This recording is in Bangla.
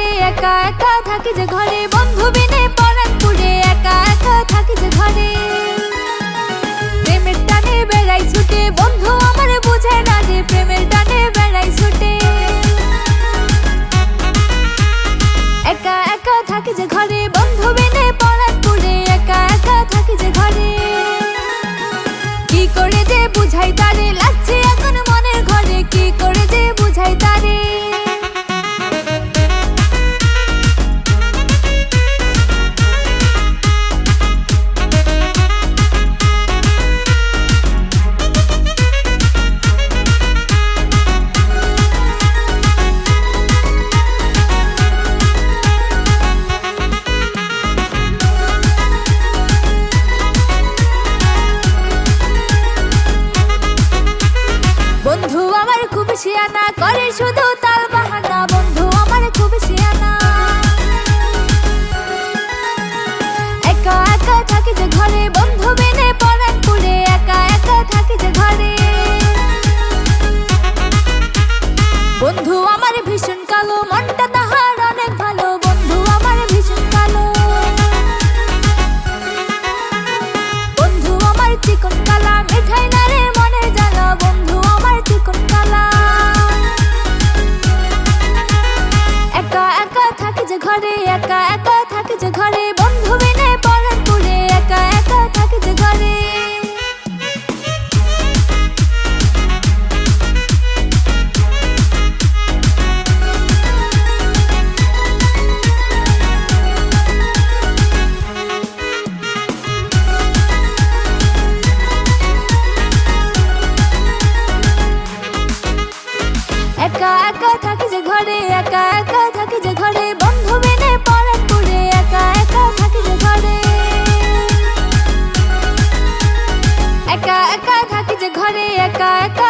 একা একা থাকি যে ঘরে, বন্ধু বিনে পরাণ পুড়ে একা একা থাকি যে ঘরে। প্রেমের টানে বেড়াই ছুটে, বন্ধু করে শুধু তাল বাহানা। বন্ধু আমার খুব সিয়ানা একা একা থাকি যে ঘরে বন্ধু একা একা